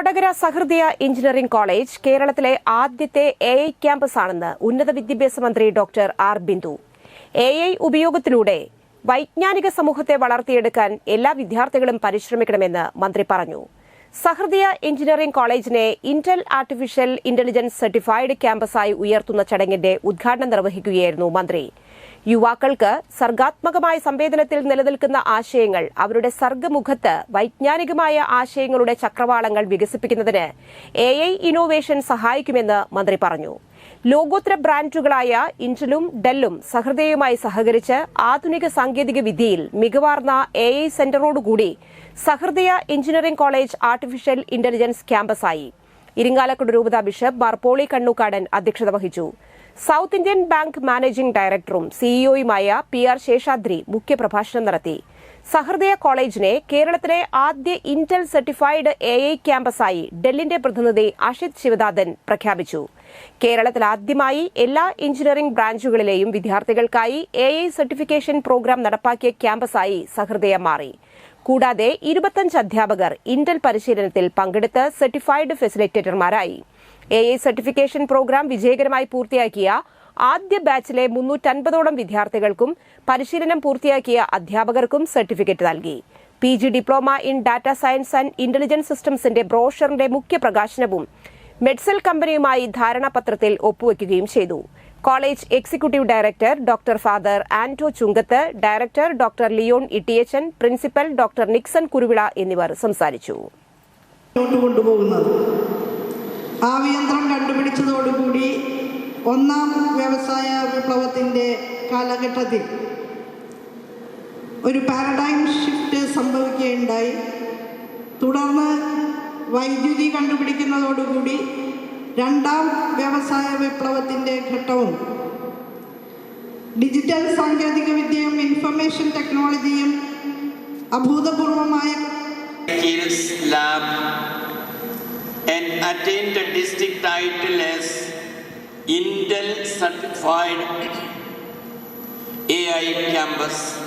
കൊടകര സഹൃദയ engineering college കേരളത്തിലെ ആദ്യത്തെ A I campus ആണെന്ന് ഉന്നത വിദ്യാഭ്യാസ മന്ത്രി doctor R Bindu. A I ഉപയോഗത്തിലൂടെ വൈജ്ഞാനിക സമൂഹത്തെ വളർത്തിയെടുക്കാൻ എല്ലാ വിദ്യാർത്ഥികളും പരിശ്രമിക്കണമെന്ന് മന്ത്രി പറഞ്ഞു. സഹൃദയ എഞ്ചിനീയറിംഗ് കോളേജിനെ ഇന്റൽ ആർട്ടിഫിഷ്യൽ ഇന്റലിജൻസ് സർട്ടിഫൈഡ് ക്യാമ്പസായി ഉയർത്തുന്ന ചടങ്ങിന്റെ ഉദ്ഘാടനം നിർവഹിക്കുകയായിരുന്നു മന്ത്രി. യുവാക്കൾക്ക് സർഗാത്മകമായ സംവേദനത്തിൽ നിലനിൽക്കുന്ന ആശയങ്ങൾ അവരുടെ സർഗമുഖത്ത് വൈജ്ഞാനികമായ ആശയങ്ങളുടെ ചക്രവാളങ്ങൾ വികസിപ്പിക്കുന്നതിന് എ ഐ ഇന്നോവേഷൻ സഹായിക്കുമെന്ന് മന്ത്രി പറഞ്ഞു. ലോകോത്തര ബ്രാൻഡുകളായ ഇന്റലും ഡെല്ലും സഹൃദയവുമായി സഹകരിച്ച് ആധുനിക സാങ്കേതിക വിദ്യയിൽ മികവാർന്ന A I സെന്ററോടുകൂടി Sahrdaya engineering college artificial intelligence ക്യാമ്പസായി. Irinjalakuda രൂപത ബിഷപ്പ് മാർ പോളി കണ്ണൂക്കാടൻ അധ്യക്ഷത വഹിച്ചു. സൌത്ത് ഇന്ത്യൻ ബാങ്ക് മാനേജിംഗ് ഡയറക്ടറും സിഇഒയുമായ പി ആർ ശേഷാദ്രി മുഖ്യപ്രഭാഷണം നടത്തി. സഹൃദയ കോളേജിനെ കേരളത്തിലെ ആദ്യ ഇന്റൽ സർട്ടിഫൈഡ് എ ഐ ക്യാമ്പസായി ഡെല്ലിന്റെ പ്രതിനിധി അഷിത് ശിവദാദൻ പ്രഖ്യാപിച്ചു. കേരളത്തിൽ ആദ്യമായി എല്ലാ എഞ്ചിനീയറിംഗ് ബ്രാഞ്ചുകളിലെയും വിദ്യാർത്ഥികൾക്കായി എ ഐ സർട്ടിഫിക്കേഷൻ പ്രോഗ്രാം നടപ്പാക്കിയ ക്യാമ്പസായി സഹൃദയ മാറി. കൂടാതെ ഇരുപത്തഞ്ച് അധ്യാപകർ ഇന്റൽ പരിശീലനത്തിൽ പങ്കെടുത്ത് സർട്ടിഫൈഡ് ഫെസിലിറ്റേറ്റർമാരായി. എ ഐ സർട്ടിഫിക്കേഷൻ പ്രോഗ്രാം വിജയകരമായി പൂർത്തിയാക്കിയ ആദ്യ ബാച്ചിലെ മുന്നൂറ്റൻപതോളം വിദ്യാർത്ഥികൾക്കും പരിശീലനം പൂർത്തിയാക്കിയ അധ്യാപകർക്കും സർട്ടിഫിക്കറ്റ് നൽകി. P G diploma in data science and intelligence സിസ്റ്റംസിന്റെ ബ്രോഷറിന്റെ മുഖ്യ പ്രകാശനവും മെഡ്സൽ കമ്പനിയുമായി ധാരണാപത്രത്തിൽ ഒപ്പുവെക്കുകയും ചെയ്തു. College executive director doctor father Anto Chungath director doctor Leon Ittiyachan principal doctor Nixon Kuruvila എന്നിവർ സംസാരിച്ചു. ആവിയന്ത്രം കണ്ടുപിടിച്ചതോടുകൂടി ഒന്നാം വ്യവസായ വിപ്ലവത്തിന്റെ കാലഘട്ടത്തിൽ ഒരു പാരഡൈം ഷിഫ്റ്റ് സംഭവിക്കുകയുണ്ടായി. തുടർന്ന് വൈദ്യുതി കണ്ടുപിടിക്കുന്നതോടുകൂടി രണ്ടാം വ്യവസായ വിപ്ലവത്തിന്റെ ഘട്ടവും ഡിജിറ്റൽ സാങ്കേതികവിദ്യയും ഇൻഫർമേഷൻ ടെക്നോളജിയും അഭൂതപൂർവമായ and attained a district title as Intel Certified AI Campus,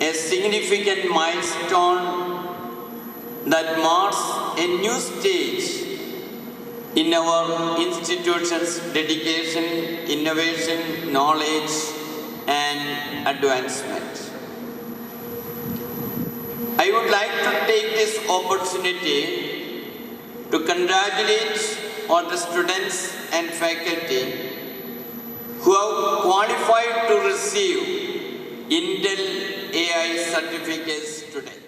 a significant milestone that marks a new stage in our institution's dedication, innovation, knowledge, and advancement. I would like to take this opportunity to congratulate all the students and faculty who have qualified to receive Intel AI certificates today.